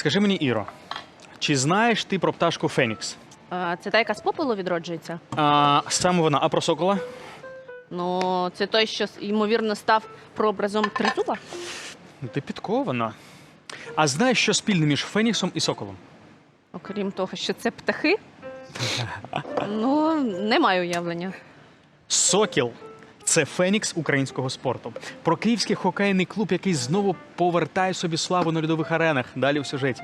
Скажи мені, Іро, чи знаєш ти про пташку Фенікс? А, це та, яка з попелу відроджується? А, саме вона, а про сокола? Ну, це той, що ймовірно став прообразом тризуба? Ну, Ти підкована. А знаєш, що спільне між Феніксом і соколом? Окрім того, що це птахи? Ну, не маю уявлення. Сокіл це Фенікс українського спорту. Про київський хокейний клуб, який знову повертає собі славу на льодових аренах. Далі в сюжеті.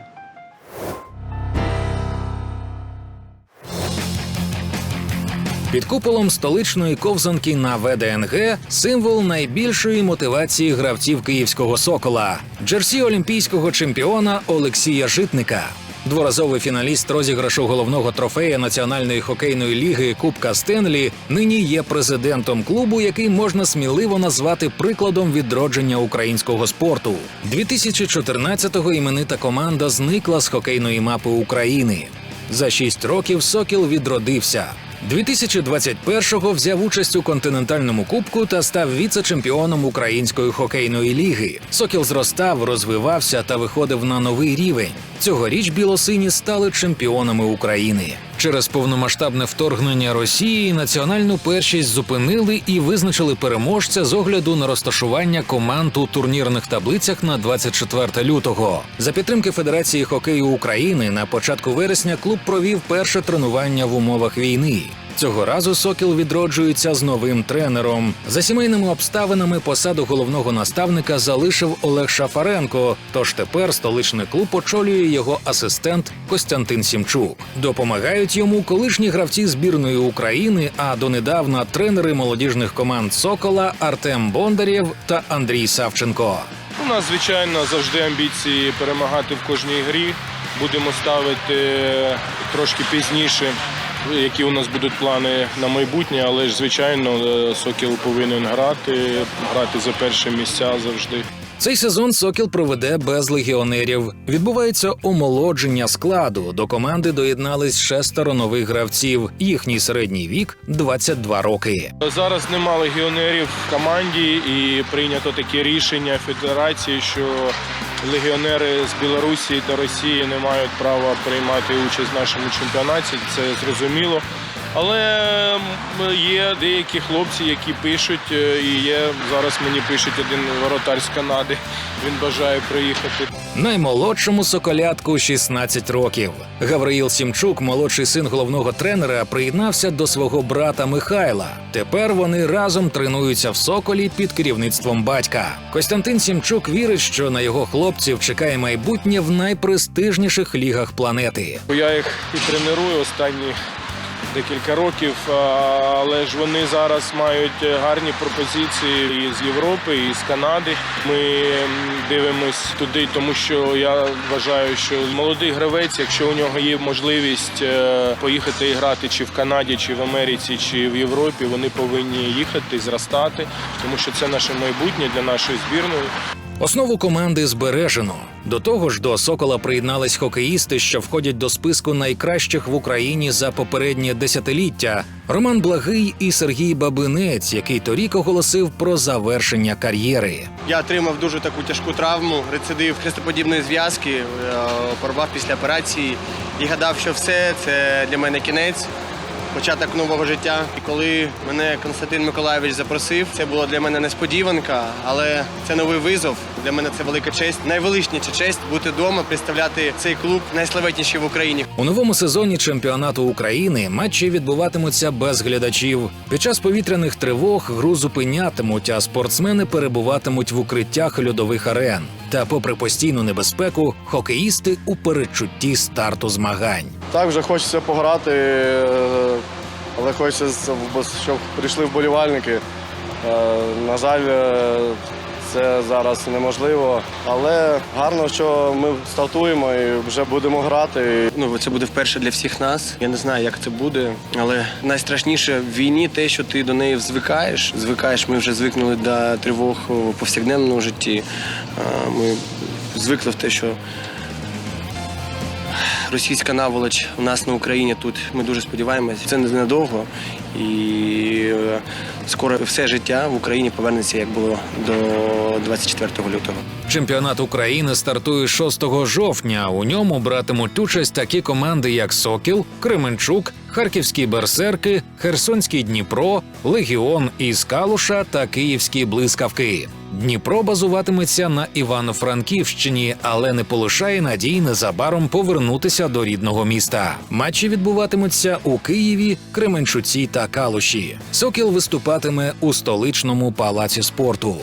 Під куполом столичної ковзанки на ВДНГ символ найбільшої мотивації гравців київського сокола джерсі олімпійського чемпіона Олексія Житника. Дворазовий фіналіст розіграшу головного трофея Національної хокейної ліги Кубка Стенлі нині є президентом клубу, який можна сміливо назвати прикладом відродження українського спорту. 2014-го іменита команда зникла з хокейної мапи України. За шість років Сокіл відродився. 2021-го взяв участь у континентальному кубку та став віце-чемпіоном української хокейної ліги. Сокіл зростав, розвивався та виходив на новий рівень. Цьогоріч білосині стали чемпіонами України. Через повномасштабне вторгнення Росії національну першість зупинили і визначили переможця з огляду на розташування команд у турнірних таблицях на 24 лютого. За підтримки Федерації хокею України на початку вересня клуб провів перше тренування в умовах війни. Цього разу Сокіл відроджується з новим тренером. За сімейними обставинами посаду головного наставника залишив Олег Шафаренко. Тож тепер столичний клуб очолює його асистент Костянтин Сімчук. Допомагають йому колишні гравці збірної України, а донедавна тренери молодіжних команд Сокола Артем Бондарєв та Андрій Савченко. У нас, звичайно, завжди амбіції перемагати в кожній грі. Будемо ставити е, трошки пізніше, які у нас будуть плани на майбутнє, але ж, звичайно, е, Сокіл повинен грати, грати за перші місця завжди. Цей сезон Сокіл проведе без легіонерів. Відбувається омолодження складу. До команди доєднались шестеро нових гравців. Їхній середній вік 22 роки. Зараз нема легіонерів в команді і прийнято таке рішення федерації, що легіонери з Білорусі та Росії не мають права приймати участь в нашому чемпіонаті. Це зрозуміло. Але є деякі хлопці, які пишуть, е, і є зараз мені пишуть один воротар з Канади. Він бажає приїхати. Наймолодшому соколятку 16 років. Гавриїл Сімчук, молодший син головного тренера, приєднався до свого брата Михайла. Тепер вони разом тренуються в соколі під керівництвом батька. Костянтин Сімчук вірить, що на його хлопців чекає майбутнє в найпрестижніших лігах планети. Я їх і треную останні декілька років, але ж вони зараз мають гарні пропозиції і з Європи, і з Канади. Ми дивимось туди, тому що я вважаю, що молодий гравець, якщо у нього є можливість е, поїхати і грати чи в Канаді, чи в Америці, чи в Європі, вони повинні їхати, зростати, тому що це наше майбутнє для нашої збірної. Основу команди збережено. До того ж, до Сокола приєднались хокеїсти, що входять до списку найкращих в Україні за попереднє десятиліття. Роман Благий і Сергій Бабинець, який торік оголосив про завершення кар'єри. Я отримав дуже таку тяжку травму, рецидив хрестоподібної зв'язки, е, порвав після операції і гадав, що все це для мене кінець, початок нового життя. І коли мене Константин Миколаєвич запросив, це була для мене несподіванка, але це новий визов. Для мене це велика честь, найвеличніша честь бути вдома, представляти цей клуб найславетніший в Україні. У новому сезоні чемпіонату України матчі відбуватимуться без глядачів. Під час повітряних тривог гру зупинятимуть, а спортсмени перебуватимуть в укриттях льодових арен. Та, попри постійну небезпеку, хокеїсти у передчутті старту змагань. Так, вже хочеться пограти, е, але хочеться, щоб прийшли вболівальники. Е, На жаль, е, це зараз неможливо, але гарно, що ми стартуємо і вже будемо грати. Ну, це буде вперше для всіх нас. Я не знаю, як це буде, але найстрашніше в війні те, що ти до неї звикаєш. Звикаєш, ми вже звикнули до тривог у повсякденному житті. Ми звикли в те, що російська наволоч у нас на Україні тут. Ми дуже сподіваємось. Це ненадовго. І е, скоро все життя в Україні повернеться, як було до 24 лютого. Чемпіонат України стартує 6 жовтня. У ньому братимуть участь такі команди, як Сокіл, Кременчук, Харківські Берсерки, Херсонський Дніпро, Легіон із Калуша та Київські блискавки. Дніпро базуватиметься на Івано-Франківщині, але не полишає надії незабаром повернутися до рідного міста. Матчі відбуватимуться у Києві, Кременчуці та Калуші. Сокіл виступатиме у столичному палаці спорту.